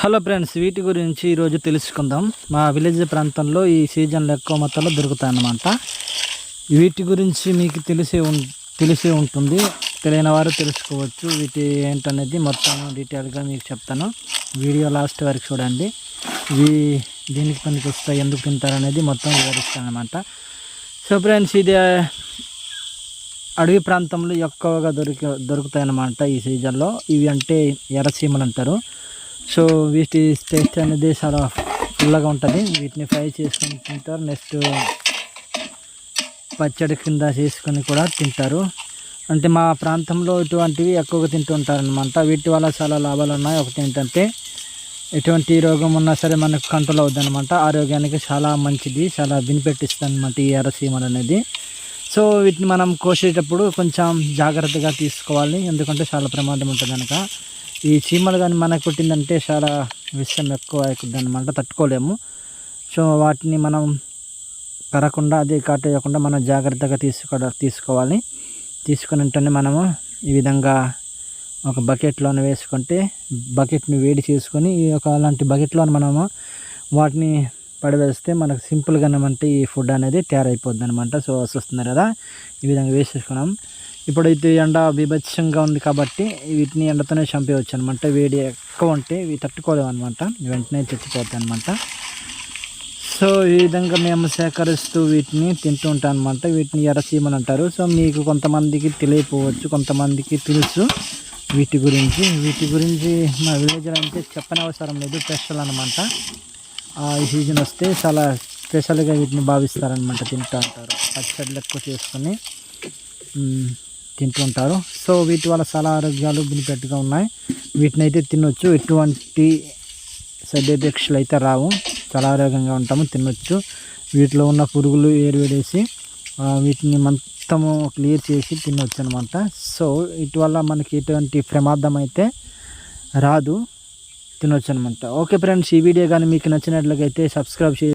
Hello friends వీటి గురించి ఈరోజు తెలుసుకుందాం. మా విలేజ్ ప్రాంతంలో ఈ సీజన్లో ఎక్కువ మొత్తంలో దొరుకుతాయి అన్నమాట వీటి గురించి మీకు తెలిసే ఉం తెలిసే ఉంటుంది. తెలియని వారు తెలుసుకోవచ్చు. వీటి ఏంటనేది మొత్తం డీటెయిల్గా మీకు చెప్తాను. వీడియో లాస్ట్ వరకు చూడండి. ఇవి దీనికి పనికి వస్తాయి ఎందుకు తింటారు అనేది మొత్తం వివరిస్తానమాట సో ఫ్రెండ్స్ ఇది అడవి ప్రాంతంలో ఎక్కువగా దొరికి దొరుకుతాయి అన్నమాట ఈ సీజన్లో. ఇవి అంటే ఎర్రసీమలు అంటారు సో వీటి టేస్ట్ అనేది చాలా ఫుల్గా ఉంటుంది. వీటిని ఫ్రై చేసుకొని తింటారు నెక్స్ట్ పచ్చడి కింద చేసుకొని కూడా తింటారు. అంటే మా ప్రాంతంలో ఇటువంటివి ఎక్కువగా తింటూ ఉంటారనమాట వీటి వల్ల చాలా లాభాలు ఉన్నాయి. ఒకటి ఏంటంటే ఎటువంటి రోగం ఉన్నా సరే మనకు కంట్రోల్ అవుద్ది అనమాట ఆరోగ్యానికి చాలా మంచిది. చాలా బెనిఫిట్ ఇస్తుంది అనమాట ఈ అరసీమలు అనేది. సో వీటిని మనం కోసేటప్పుడు కొంచెం జాగ్రత్తగా తీసుకోవాలి. ఎందుకంటే చాలా ప్రమాదం ఉంటుంది కనుక. ఈ చీమలు కానీ మనకు కుట్టిందంటే చాలా విషయం ఎక్కువ అవుతుంది అనమాట తట్టుకోలేము. సో వాటిని మనం కరకుండా అది కాటేయకుండా మనం జాగ్రత్తగా తీసుకో తీసుకోవాలి. తీసుకుని వెంటనే మనము ఈ విధంగా ఒక బకెట్లోనే వేసుకుంటే బకెట్ని వేడి చేసుకొని ఈ యొక్క అలాంటి బకెట్లోని మనము వాటిని పడవేస్తే మనకు సింపుల్గా అంటే ఈ ఫుడ్ అనేది తయారైపోద్ది అనమాట సో వస్తున్నారు కదా ఈ విధంగా వేసేసుకున్నాం. ఇప్పుడైతే ఎండ బీభత్సంగా ఉంది కాబట్టి వీటిని ఎండతోనే చంపేయచ్చు అనమాట వేడి ఎక్కువ ఉంటే ఇవి తట్టుకోలేవు అనమాట వెంటనే చచ్చిపోతాయి అనమాట సో ఈ విధంగా మేము సేకరిస్తూ వీటిని తింటూ ఉంటాం అనమాట వీటిని ఎరసీమని అంటారు. సో మీకు కొంతమందికి తెలియకపోవచ్చు కొంతమందికి తెలుసు వీటి గురించి. వీటి గురించి మా విలేజ్లో అంటే చెప్పనవసరం లేదు స్పెషల్ అనమాట ఈ సీజన్ వస్తే చాలా స్పెషల్గా వీటిని భావిస్తారనమాట తింటూ ఉంటారు పచ్చళ్ళు ఎక్కువ చేసుకొని. తింటుంటారు. తింటూ ఉంటారు సో వీటి వల్ల చాలా ఆరోగ్యాలు బెనిఫిట్గా ఉన్నాయి. వీటిని అయితే తినొచ్చు. ఎటువంటి సైడ్ ఎఫెక్ట్స్లు అయితే రావు. చాలా ఆరోగ్యంగా ఉంటాము తినొచ్చు. వీటిలో ఉన్న పురుగులు ఏరువేడేసి వీటిని మొత్తము క్లియర్ చేసి తినొచ్చు అనమాట సో వీటి వల్ల మనకి ఎటువంటి ప్రమాదం అయితే రాదు. తినొచ్చు అనమాట ఓకే ఫ్రెండ్స్ ఈ వీడియో కానీ మీకు నచ్చినట్లయితే సబ్స్క్రైబ్ చేసి